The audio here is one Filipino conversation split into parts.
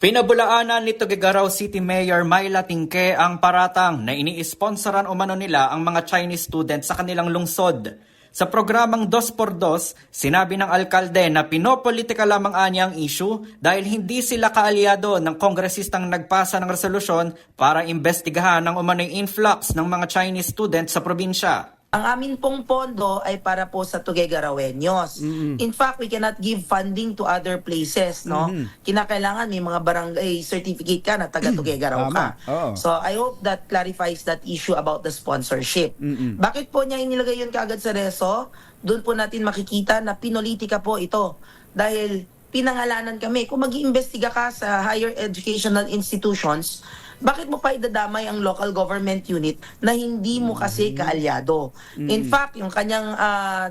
Pinabulaanan ni Tuguegarao City Mayor Myla Tingke ang paratang na ini-sponsoran umano nila ang mga Chinese students sa kanilang lungsod. Sa programang Dos por Dos, sinabi ng alkalde na pinopolitika lamang anya ang issue dahil hindi sila kaalyado ng kongresistang nagpasa ng resolusyon para imbestigahan ang umano'y influx ng mga Chinese students sa probinsya. Ang amin pong pondo ay para po sa Tuguegarauenos. In fact, we cannot give funding to other places, no? Kinakailangan may mga barangay certificate ka na taga Tuguegarao ka. Oo. So, I hope that clarifies that issue about the sponsorship. Bakit po niya inilagay yun kaagad sa reso? Doon po natin makikita na pinolitika po ito. Dahil pinangalanan kami. Kung mag iimbestiga ka sa higher educational institutions, bakit mo pa idadamay ang local government unit na hindi mo kasi kaalyado? In fact, yung kanyang ah,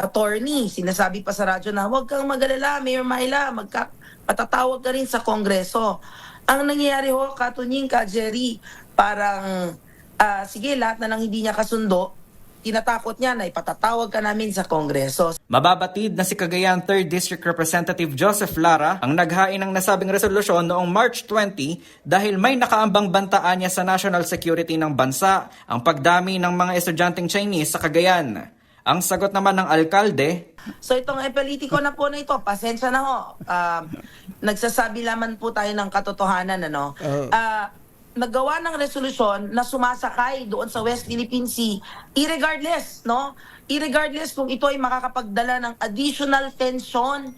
attorney, sinasabi pa sa radyo na huwag kang magalala, Mayor Myla, magka, patatawag ka rin sa Kongreso. Ang nangyayari ho, katunying ka, Jerry, parang, ah, sige, lahat na lang hindi niya kasundo, tinatakot niya na ipatatawag ka namin sa Kongreso. Mababatid na si Cagayan 3rd District Representative Joseph Lara ang naghain ng nasabing resolusyon noong March 20 dahil may nakaambang bantaan niya sa national security ng bansa ang pagdami ng mga estudyanteng Chinese sa Cagayan. Ang sagot naman ng alkalde, So itong epelitiko na po na ito, pasensya na ho. Ah, nagsasabi lamang po tayo ng katotohanan, ano? Oo. Naggawa ng resolusyon na sumasakay doon sa West Philippine Sea, irregardless, no? Irregardless kung ito ay makakapagdala ng additional tension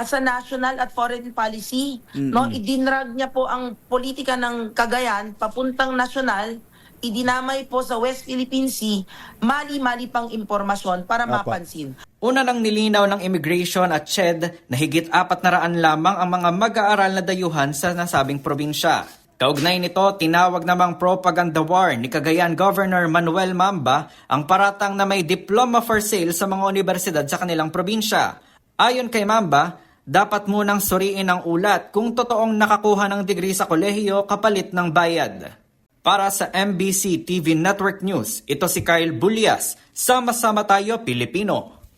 as a national at foreign policy, no? Idinrag niya po ang politika ng Cagayan papuntang nasyonal, idinamay po sa West Philippine Sea, mali-mali pang impormasyon para Apo. mapansin. una nang nilinaw ng immigration at CHED na higit apat na raan lamang ang mga mag-aaral na dayuhan sa nasabing probinsya. Kaugnay nito, tinawag namang propaganda war ni Cagayan Governor Manuel Mamba ang paratang na may diploma for sale sa mga universidad sa kanilang probinsya. Ayon kay Mamba, dapat munang suriin ang ulat kung totoong nakakuha ng degree sa kolehiyo kapalit ng bayad. Para sa MBC TV Network News, ito si Kyle Bulias. Sama-sama tayo Pilipino.